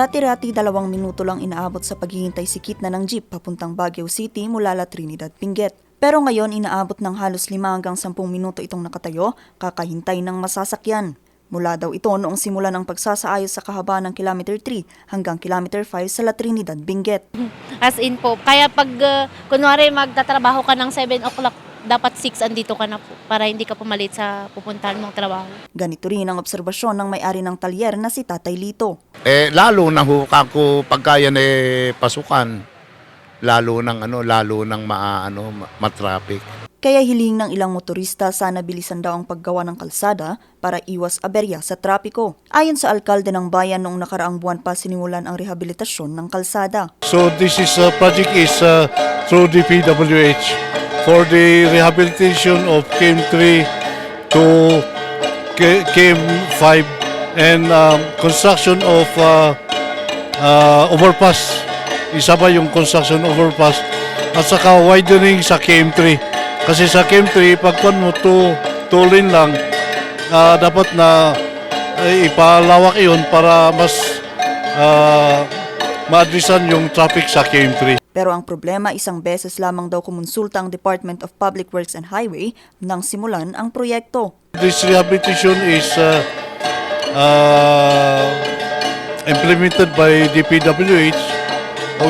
Dati-rati dalawang minuto lang inaabot sa paghihintay si Kit na ng jeep papuntang Baguio City mula La Trinidad, Pinget. Pero ngayon inaabot ng halos 5 hanggang 10 minuto itong nakatayo kakahintay ng masasakyan. Mula daw ito noong simula ng pagsasaayos sa kahabaan ng kilometer 3 hanggang kilometer 5 sa La Trinidad, Benguet. As in po. Kaya pag, uh, kunwari, magtatrabaho ka ng 7 o'clock, dapat 6 andito ka na po para hindi ka pumalit sa pupuntahan mong trabaho. Ganito rin ang obserbasyon ng may-ari ng talyer na si Tatay Lito. Eh, lalo na ho, kako pagka yan eh, pasukan, lalo ng ano, lalo ng ma, ano, ma- matraffic. Kaya hiling ng ilang motorista sana bilisan daw ang paggawa ng kalsada para iwas aberya sa trapiko. Ayon sa alkalde ng bayan noong nakaraang buwan pa sinimulan ang rehabilitasyon ng kalsada. So this is uh, project is uh, through the PWH for the rehabilitation of KM3 to K- KM5 and um, construction of uh, uh, overpass. Isa pa yung construction overpass at saka widening sa KM3. Kasi sa KM3, pag kuwan mo to, two lane lang, ah, dapat na eh, ipalawak iyon para mas ah, maadresan yung traffic sa KM3. Pero ang problema isang beses lamang daw kumonsulta ang Department of Public Works and Highway nang simulan ang proyekto. This rehabilitation is uh, uh, implemented by DPWH.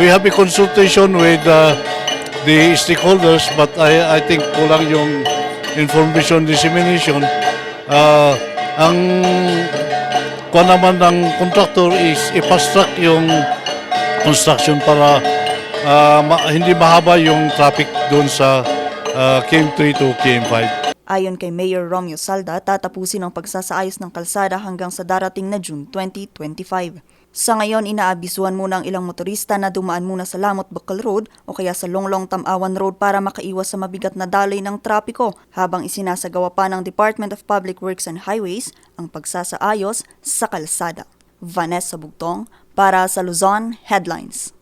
We have a consultation with uh, the stakeholders but I, I think kulang yung information dissemination. Uh, ang kuha naman ng contractor is i-fast yung construction para uh, ma- hindi mahaba yung traffic doon sa uh, KM3 to KM5. Ayon kay Mayor Romeo Salda, tatapusin ang pagsasaayos ng kalsada hanggang sa darating na June 2025. Sa ngayon, inaabisuhan muna ang ilang motorista na dumaan muna sa Lamot Bacol Road o kaya sa Longlong Tamawan Road para makaiwas sa mabigat na daloy ng trapiko habang isinasagawa pa ng Department of Public Works and Highways ang pagsasaayos sa kalsada. Vanessa Bugtong para sa Luzon Headlines.